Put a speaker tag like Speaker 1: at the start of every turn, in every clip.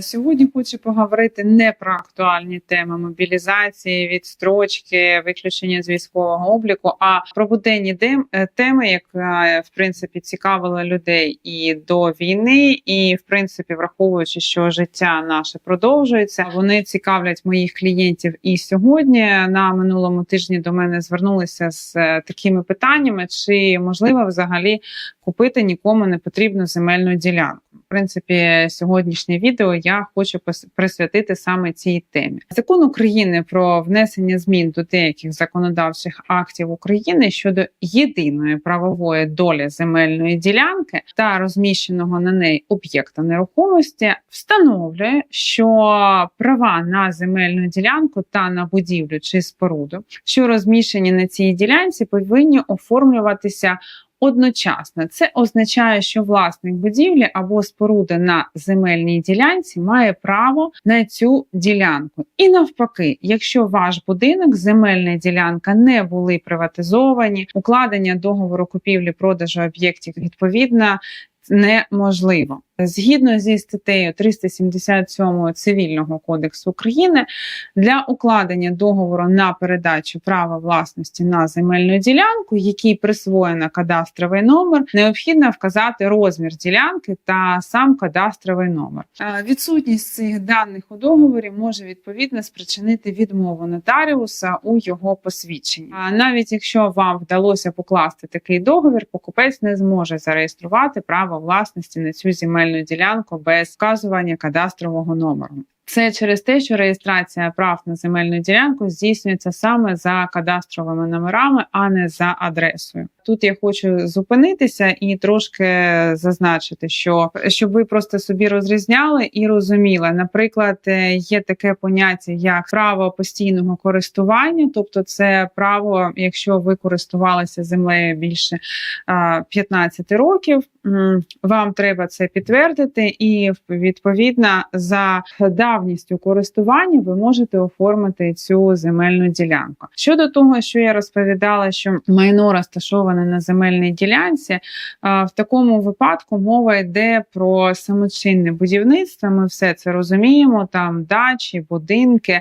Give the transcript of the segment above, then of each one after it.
Speaker 1: Сьогодні хочу поговорити не про актуальні теми мобілізації, відстрочки, виключення з військового обліку, а про буденні е, теми, яка в принципі цікавила людей і до війни, і в принципі, враховуючи, що життя наше продовжується, вони цікавлять моїх клієнтів і сьогодні. На минулому тижні до мене звернулися з е, такими питаннями: чи можливо взагалі купити нікому не потрібну земельну ділянку? Принципі, сьогоднішнє відео я хочу присвятити саме цій темі. Закон України про внесення змін до деяких законодавчих актів України щодо єдиної правової долі земельної ділянки та розміщеного на неї об'єкта нерухомості встановлює, що права на земельну ділянку та на будівлю чи споруду, що розміщені на цій ділянці, повинні оформлюватися Одночасно це означає, що власник будівлі або споруди на земельній ділянці має право на цю ділянку. І навпаки, якщо ваш будинок, земельна ділянка не були приватизовані, укладення договору купівлі-продажу об'єктів відповідно неможливо. Згідно зі статтею 377 Цивільного кодексу України, для укладення договору на передачу права власності на земельну ділянку, якій присвоєно кадастровий номер, необхідно вказати розмір ділянки та сам кадастровий номер. Е, Відсутність цих даних у договорі може відповідно спричинити відмову нотаріуса у його посвідченні. А навіть якщо вам вдалося покласти такий договір, покупець не зможе зареєструвати право власності на цю земельну ділянку без вказування кадастрового номеру. Це через те, що реєстрація прав на земельну ділянку здійснюється саме за кадастровими номерами, а не за адресою. Тут я хочу зупинитися і трошки зазначити, що щоб ви просто собі розрізняли і розуміли. Наприклад, е, є таке поняття як право постійного користування, тобто це право, якщо ви користувалися землею більше а, 15 років, вам треба це підтвердити, і відповідно за давністю користування ви можете оформити цю земельну ділянку. Щодо того, що я розповідала, що майно розташоване на земельній ділянці, в такому випадку мова йде про самочинне будівництво. Ми все це розуміємо. Там дачі, будинки.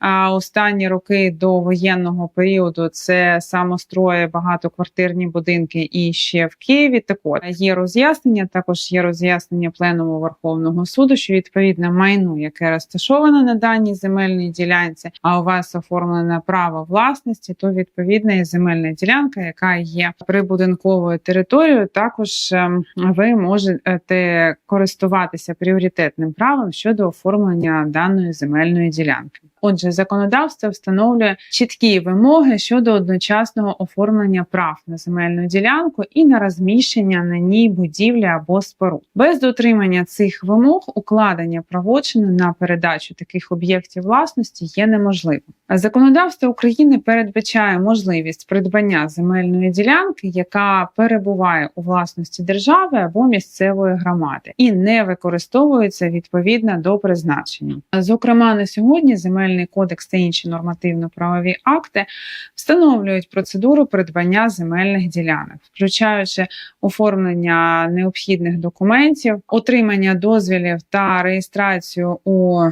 Speaker 1: А останні роки до воєнного періоду це самострої, багатоквартирні будинки і ще в Києві. Так от є роз'яснення. Також є роз'яснення пленуму Верховного суду, що відповідно майно, яке розташоване на даній земельній ділянці, а у вас оформлене право власності, то відповідна і земельна ділянка, яка є прибудинковою територією, також ем, ви можете користуватися пріоритетним правом щодо оформлення даної земельної ділянки. Отже, законодавство встановлює чіткі вимоги щодо одночасного оформлення прав на земельну ділянку і на розміщення на ній будівлі або споруд. Без дотримання цих вимог укладення правочину на передачу таких об'єктів власності є неможливим. Законодавство України передбачає можливість придбання земельної ділянки, яка перебуває у власності держави або місцевої громади, і не використовується відповідно до призначення. Зокрема, на сьогодні земельний кодекс та інші нормативно-правові акти встановлюють процедуру придбання земельних ділянок, включаючи оформлення необхідних документів, отримання дозвілів та реєстрацію у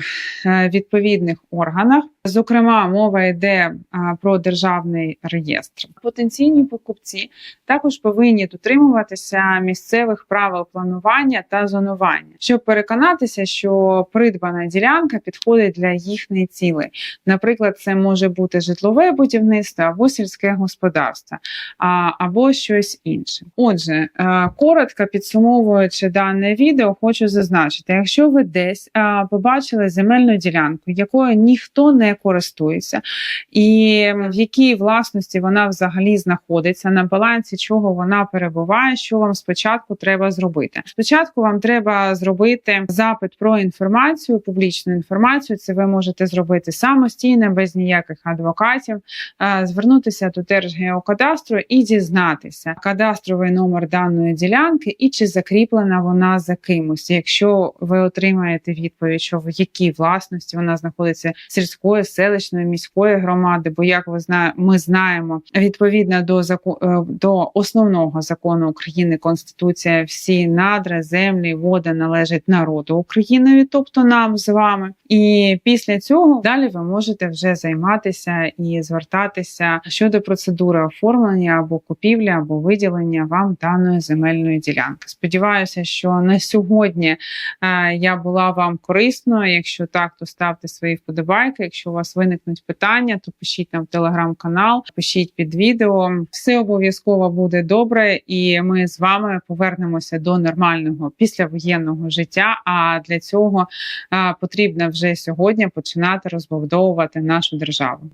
Speaker 1: е, відповідних органах. Зокрема, мова йде про державний реєстр. Потенційні покупці також повинні дотримуватися місцевих правил планування та зонування, щоб переконатися, що придбана ділянка підходить для їхньої цілей. Наприклад, це може бути житлове будівництво або сільське господарство, або щось інше. Отже, е, коротко підсумовуючи дане відео, хочу зазначити: якщо ви десь е, побачили земельну ділянку, якою ніхто не користується, і в якій власності вона взагалі знаходиться, на балансі чого вона перебуває, що вам спочатку треба зробити. Спочатку вам треба зробити запит про інформацію, публічну інформацію. Це ви можете зробити зробити самостійно, без ніяких адвокатів, е, звернутися до Держгеокадастру і дізнатися кадастровий номер даної ділянки і чи закріплена вона за кимось. Якщо ви отримаєте відповідь, що в якій власності вона знаходиться сільської, селищної, міської громади, бо як ви зна... ми знаємо, відповідно до заку... е, до основного закону України Конституція, всі надра, землі, води належать народу Україною, тобто нам з вами. І після цього далі ви можете вже займатися і звертатися щодо процедури оформлення або купівлі, або виділення вам даної земельної ділянки. Сподіваюся, що на сьогодні е, я була вам корисною. Якщо так, то ставте свої вподобайки. Якщо у вас виникнуть питання, то пишіть нам в телеграм-канал, пишіть під відео. Все обов'язково буде добре, і ми з вами повернемося до нормального післявоєнного життя. А для цього е, потрібно вже сьогодні починати розбудовувати нашу державу.